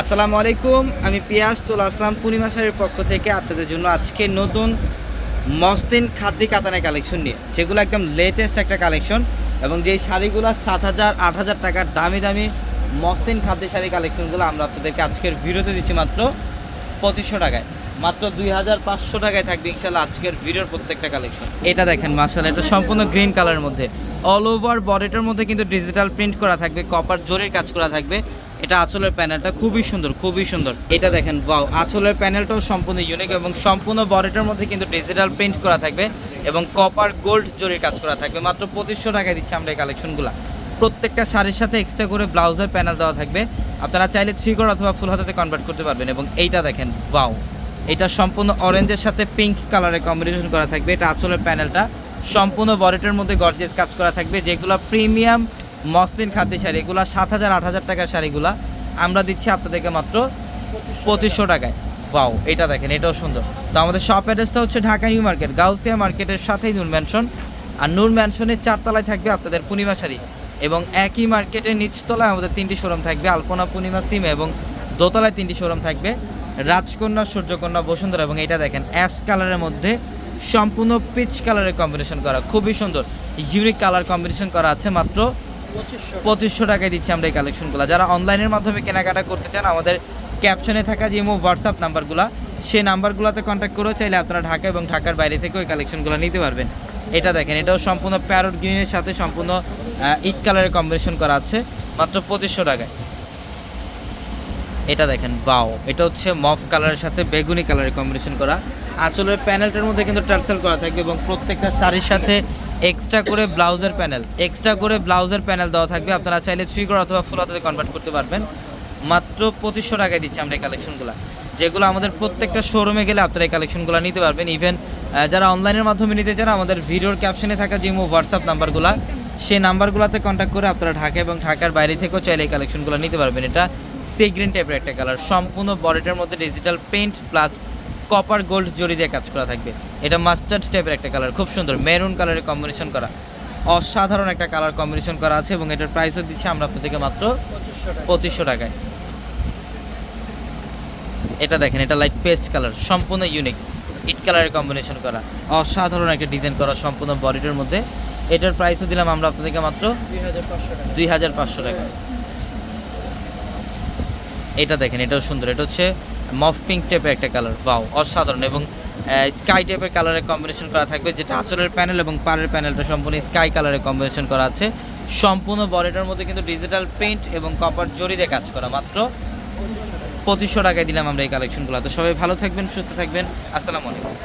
আসসালামু আলাইকুম, আমি পিয়াস তোলা আসলাম পূর্ণিমা শাড়ির পক্ষ থেকে আপনাদের জন্য আজকে নতুন মস্তিন খাদ্যি কাতানের কালেকশন নিয়ে। যেগুলো একদম লেটেস্ট একটা কালেকশন এবং যেই শাড়িগুলো সাত হাজার, আট হাজার টাকার দামি দামি মস্তিন খাদ্য শাড়ি কালেকশনগুলো আমরা আপনাদেরকে আজকের ভিডিওতে দিচ্ছি মাত্র পঁচিশশো টাকায়। মাত্র দুই হাজার পাঁচশো টাকায় থাকবে ইনশাল্লাহ আজকের ভিডিওর প্রত্যেকটা কালেকশন এটা দেখেন মার্শাল এটা সম্পূর্ণ গ্রিন কালারের মধ্যে। অল ওভার বডিটার মধ্যে কিন্তু ডিজিটাল প্রিন্ট করা থাকবে কপার জোরের কাজ করা থাকবে। এটা আঁচলের প্যানেলটা খুবই সুন্দর খুবই সুন্দর। এটা দেখেন বাও আঁচলের প্যানেলটাও সম্পূর্ণ ইউনিক এবং সম্পূর্ণ বডিটার মধ্যে কিন্তু ডিজিটাল প্রিন্ট করা থাকবে এবং কপার গোল্ড জরির কাজ করা থাকবে। মাত্র পঁচিশশো টাকায় দিচ্ছি আমরা এই কালেকশনগুলো প্রত্যেকটা শাড়ির সাথে এক্সট্রা করে ব্লাউজের প্যানেল দেওয়া থাকবে। আপনারা চাইলে থ্রি কোর অথবা ফুল হাতাতে কনভার্ট করতে পারবেন এবং এইটা দেখেন ওয়াও এটা সম্পূর্ণ অরেঞ্জের সাথে পিঙ্ক কালারের কম্বিনেশন করা থাকবে। এটা আঁচলের প্যানেলটা সম্পূর্ণ বডিটার মধ্যে গর্জেস কাজ করা থাকবে। যেগুলো প্রিমিয়াম মসলিন খাদ্য শাড়ি, এগুলো সাত হাজার, আট হাজার টাকার শাড়িগুলো। আমরা দিচ্ছি আপনাদেরকে মাত্র পঁচিশশো টাকায়। ওয়াও, এটা দেখেন, এটাও সুন্দর। তো আমাদের শপ অ্যাড্রেসটা হচ্ছে ঢাকা নিউ মার্কেট, গাউসিয়া মার্কেটের সাথেই নূর ম্যানশন। আর নূর ম্যানশনের চারতলায় থাকবে আপনাদের পূর্ণিমা শাড়ি এবং একই মার্কেটের নিচতলায় আমাদের তিনটি শোরুম থাকবে, আলপনা, পূর্ণিমা, সিম এবং দোতলায় তিনটি শোরুম থাকবে, রাজকন্যা, সূর্যকন্যা, বসুন্ধরা এবং এটা দেখেন অ্যাশ কালারের মধ্যে সম্পূর্ণ পিচ কালারের কম্বিনেশন করা, খুবই সুন্দর ইউনিক কালার কম্বিনেশন করা আছে মাত্র পঁচিশশো টাকায় দিচ্ছি আমরা এই কালেকশনগুলো যারা অনলাইনের মাধ্যমে কেনাকাটা করতে চান, আমাদের ক্যাপশনে থাকা যে মো হোয়াটসঅ্যাপ নাম্বারগুলো সেই নাম্বারগুলোতে কন্ট্যাক্ট করেও চাইলে আপনারা ঢাকা এবং ঢাকার বাইরে থেকে ওই কালেকশনগুলো নিতে পারবেন। এটা দেখেন, এটাও সম্পূর্ণ প্যারোট গ্রিনের সাথে সম্পূর্ণ ইট কালারের কম্বিনেশন করা আছে, মাত্র পঁচিশশো টাকায়। এটা দেখেন বাও এটা হচ্ছে মফ কালারের সাথে বেগুনি কালারের কম্বিনেশন করা। আঁচলের প্যানেলটার মধ্যে কিন্তু টার্সেল করা থাকবে এবং প্রত্যেকটা শাড়ির সাথে এক্সট্রা করে ব্লাউজের প্যানেল এক্সট্রা করে ব্লাউজের প্যানেল দেওয়া থাকবে। আপনারা চাইলে থ্রি করে অথবা ফুল হাতে কনভার্ট করতে পারবেন। মাত্র পঁচিশশো টাকায় দিচ্ছি আমরা এই কালেকশনগুলো যেগুলো আমাদের প্রত্যেকটা শোরুমে গেলে আপনারা এই কালেকশনগুলো নিতে পারবেন। ইভেন যারা অনলাইনের মাধ্যমে নিতে চান, আমাদের ভিডিওর ক্যাপশনে থাকা যে হোয়াটসঅ্যাপ নাম্বারগুলো সেই নাম্বারগুলোতে কন্ট্যাক্ট করে আপনারা ঢাকা এবং ঢাকার বাইরে থেকেও চাইলে এই কালেকশনগুলো নিতে পারবেন। এটা সি গ্রিন টাইপের একটা কালার সম্পূর্ণ বডিটার মধ্যে digital paint plus copper gold zari দিয়ে কাজ করা থাকবে। এটা মাস্টার্ড টাইপের একটা কালার খুব সুন্দর। মেরুন কালারের কম্বিনেশন করা। অসাধারণ একটা কালার কম্বিনেশন করা আছে এবং এটার প্রাইসও দিচ্ছি আমরা আপনাদেরকে মাত্র পঁচিশশো টাকায়। এটা দেখেন, এটা লাইট পেস্ট কালার সম্পূর্ণ ইউনিক ইট কালারের কম্বিনেশন করা। অসাধারণ একটা ডিজাইন করা সম্পূর্ণ বডিটার মধ্যে। এটার প্রাইসও দিলাম আমরা আপনাদেরকে মাত্র দুই হাজার পাঁচশো টাকা এটা দেখেন, এটাও সুন্দর। এটা হচ্ছে মফ পিঙ্ক টাইপের একটা কালার বাও অসাধারণ এবং স্কাই টাইপের কালারের কম্বিনেশন করা থাকবে যেটা আঁচলের প্যানেল এবং পাড়ের প্যানেলটা সম্পূর্ণ স্কাই কালারের কম্বিনেশন করা আছে। সম্পূর্ণ বডিটার মধ্যে কিন্তু ডিজিটাল প্রিন্ট এবং কপার জরি দিয়ে কাজ করা, মাত্র পঁচিশশো টাকায় দিলাম আমরা এই কালেকশনগুলো তো সবাই ভালো থাকবেন, সুস্থ থাকবেন, আসসালামু আলাইকুম।